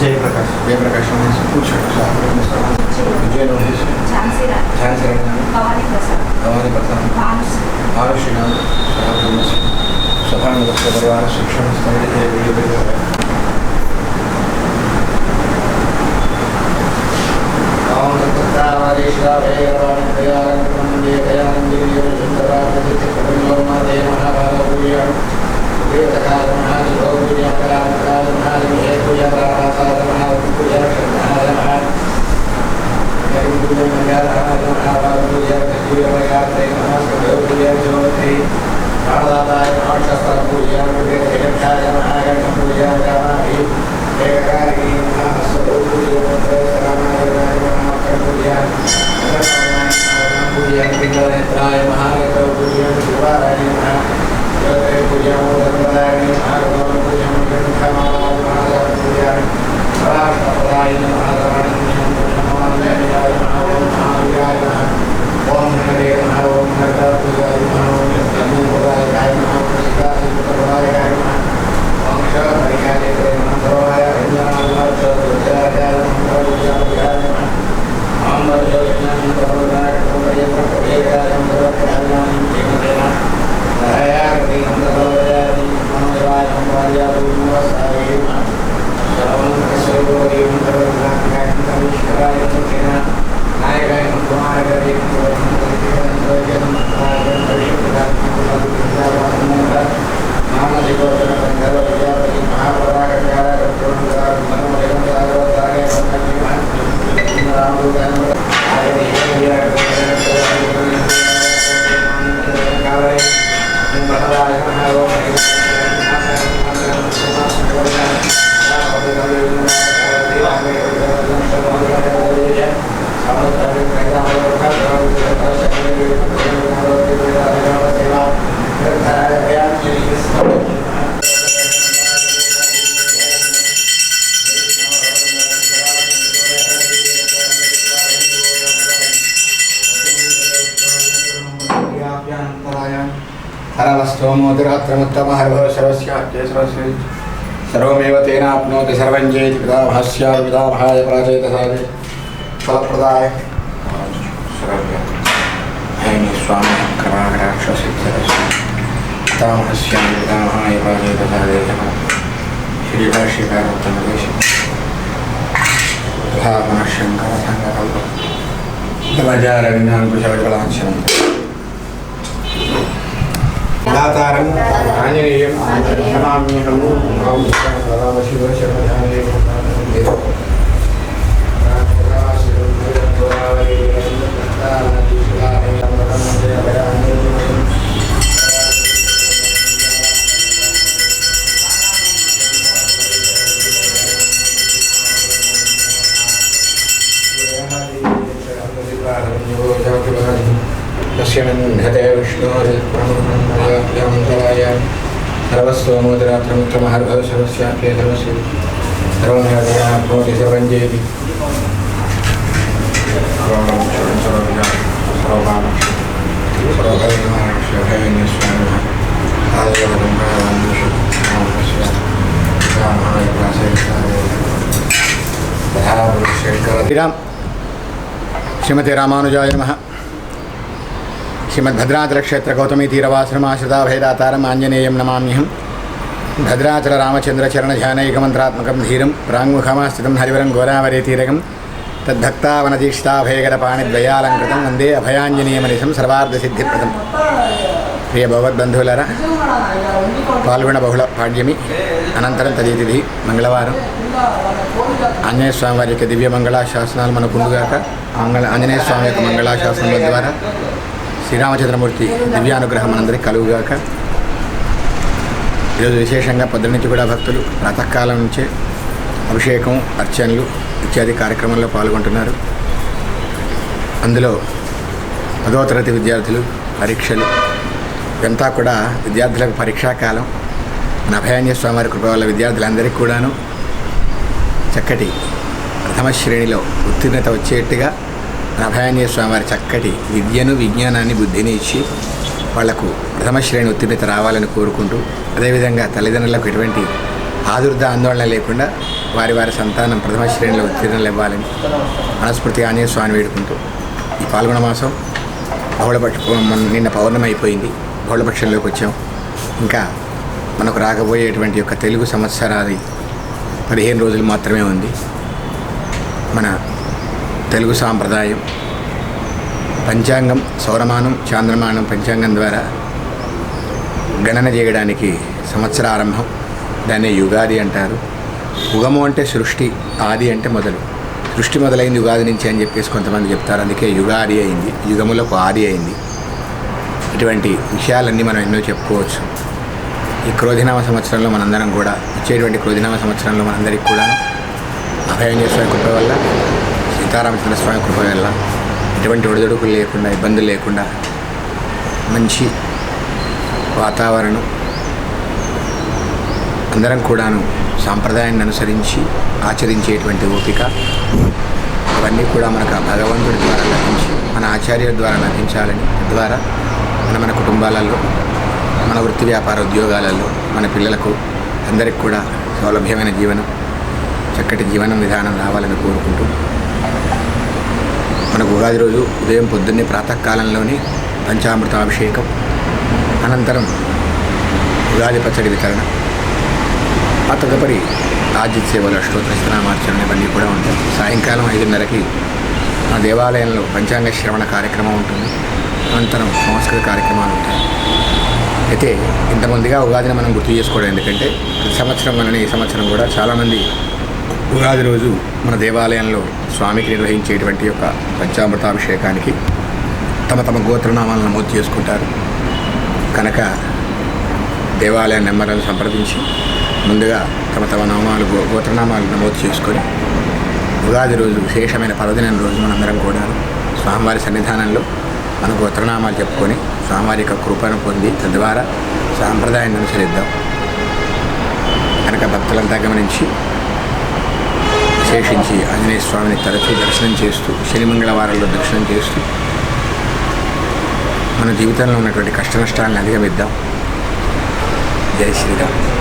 జయప్రకాష్ జయప్రకాష్ మహేష్ కూర్చోండి విజయ మహేష్ ఝాన్సీ రాణి ఝాన్సీ రాణి గారు భవానీ ప్రసాద్ భవానీ ప్రసాద్ భానుశ్రీ ఆరుషి గారు సహబ్రహ్మశ్రీ సభానుభవ పరివార శిక్షణ స్థాయి we are here at the अरवस्तोमोतिरात्रमुत्तमहर्भव सर्वस्याद्य सर्वस्य सर्वमेव तेनाप्नोति सर्वं जेति पितामहस्या पितामहाय फलप्रदाय। स्वामी कृपाकराक्षसिद्धरस्य पितामहस्या पितामहाय प्राचेतसादे శరణాహారం ఆంజనేయం. ప్రణామ్యహం ఓం శివ శరణ సర్వస్వమోదరాత్రమిత్రమహర్భవశర్వస్యాప్య సర్వస్వ సర్వమేవతి సర్వం జయతి శ్రీరామ్ శ్రీమతి రామానుజాయ నమ. శ్రీమద్భద్రాచలక్షేత్ర గౌతమీ తీరవాశ్రమాశ్రితాభయదాతారం ఆంజనేయం నమామ్యహం భద్రాచల రామచంద్ర చరణ ధ్యానైకమంత్రాత్మకం ధీరం ప్రాంగుఖమాస్థితం హరివరం గోదావరి తీరకం తద్భక్తావనదీక్షితాభయగర పాణిద్వయాలంకృతం వందే అభయాంజనీయమనిషం సర్వార్థసిద్ధిప్రదం ప్రియ భగవద్బంధువులరా పాల్గొన బహుళ పాడ్యమి అనంతరం తదితిథి మంగళవారం ఆంజనేయ స్వామి వారి యొక్క దివ్య మంగళాశాసనాలు మనకుండుగాక మంగళ ఆంజనేయ స్వామి యొక్క మంగళాశాసనముల ద్వారా శ్రీరామచంద్రమూర్తి దివ్యానుగ్రహం మనందరికీ కలుగుగాక. ఈరోజు విశేషంగా పొద్దున నుంచి కూడా భక్తులు ప్రాతకాలం నుంచే అభిషేకం అర్చనలు ఇత్యాది కార్యక్రమంలో పాల్గొంటున్నారు. అందులో పదో తరగతి విద్యార్థులు పరీక్షలు ఇదంతా కూడా విద్యార్థులకు పరీక్షాకాలం మన అభయాంజ స్వామివారి కృప వల్ల విద్యార్థులందరికీ కూడాను చక్కటి ప్రథమ శ్రేణిలో ఉత్తీర్ణత వచ్చేట్టుగా అభయాంజనేయ స్వామి వారి చక్కటి విద్యను విజ్ఞానాన్ని బుద్ధిని ఇచ్చి వాళ్ళకు ప్రథమ శ్రేణి ఉత్తీర్ణత రావాలని కోరుకుంటూ అదేవిధంగా తల్లిదండ్రులకు ఎటువంటి ఆదుర్ద ఆందోళన లేకుండా వారి వారి సంతానం ప్రథమ శ్రేణిలో ఉత్తీర్ణలు ఇవ్వాలని మనస్ఫూర్తిగా ఆంజనేయ స్వామి వేడుకుంటూ ఈ పాల్గొన మాసం బహుళపక్ష నిన్న పౌర్ణమి అయిపోయింది బహుళపక్షంలోకి వచ్చాం. ఇంకా మనకు రాకపోయేటువంటి యొక్క తెలుగు సంవత్సరాది పదిహేను రోజులు మాత్రమే ఉంది. మన తెలుగు సాంప్రదాయం. పంచాంగం సౌరమానం చాంద్రమానం పంచాంగం ద్వారా గణన చేయడానికి సంవత్సర ఆరంభం దాన్ని యుగాది అంటారు. యుగము అంటే సృష్టి ఆది అంటే మొదలు. సృష్టి మొదలైంది యుగాది నుంచి అని చెప్పేసి కొంతమంది చెప్తారు. అందుకే యుగాది అయింది యుగములకు ఆది అయింది. ఇటువంటి విషయాలన్నీ మనం ఎన్నో చెప్పుకోవచ్చు. ఈ క్రోధినామ సంవత్సరంలో మనందరం కూడా వచ్చేటువంటి క్రోధినామ సంవత్సరంలో మనందరికీ కూడా అభయం చేసే కృప వల్ల సీతారామచంద్ర స్వామి కృప వల్ల ఎటువంటి ఒడిదొడుకులు లేకుండా ఇబ్బందులు లేకుండా మంచి వాతావరణం అందరం కూడాను సాంప్రదాయాన్ని అనుసరించి ఆచరించేటువంటి ఓపిక అవన్నీ కూడా మనకు ఆ భగవంతుడి ద్వారా లభించి మన ఆచార్యుల ద్వారా లభించాలని తద్వారా మన మన కుటుంబాలలో మన వృత్తి వ్యాపార ఉద్యోగాలలో మన పిల్లలకు అందరికి కూడా సౌలభ్యమైన జీవనం చక్కటి జీవనం విధానం రావాలని కోరుకుంటూ మనకు ఉగాది రోజు ఉదయం పొద్దున్నే ప్రాతకాలంలోని పంచామృతాభిషేకం అనంతరం ఉగాది పచ్చడి వితరణ ఆ తదుపరి ఆజిత్ సేవలు అష్టోత్తర ఇవన్నీ కూడా ఉంటాయి. సాయంకాలం ఐదున్నరకి ఆ దేవాలయంలో పంచాంగ శ్రవణ కార్యక్రమం ఉంటుంది. అనంతరం సంస్కృత కార్యక్రమాలు ఉంటాయి. అయితే ఇంతమందిగా ఉగాదిని మనం గుర్తు చేసుకోవడం ఎందుకంటే ప్రతి సంవత్సరం వలన ఈ సంవత్సరం కూడా చాలామంది ఉగాది రోజు మన దేవాలయంలో స్వామికి నిర్వహించేటువంటి యొక్క పంచామృతాభిషేకానికి తమ తమ గోత్రనామాలను నమోదు చేసుకుంటారు. కనుక దేవాలయ నెంబర్లను సంప్రదించి ముందుగా తమ తమ నామాలు గో- గోత్రనామాలు నమోదు చేసుకొని ఉగాది రోజు విశేషమైన పర్వదినం రోజు మనందరం కూడా స్వామివారి సన్నిధానంలో మన గోత్రనామాలు చెప్పుకొని స్వామివారి యొక్క కృపను పొంది తద్వారా సాంప్రదాయాన్ని అనుసరిద్దాం. కనుక భక్తులంతా గమనించి విశేషించి ఆంజనేయ స్వామిని తరచూ దర్శనం చేస్తూ శని మంగళవారాల్లో దర్శనం చేస్తూ మన జీవితంలో ఉన్నటువంటి కష్ట నష్టాలను అధిగమిద్దాం. జై శ్రీరామ్.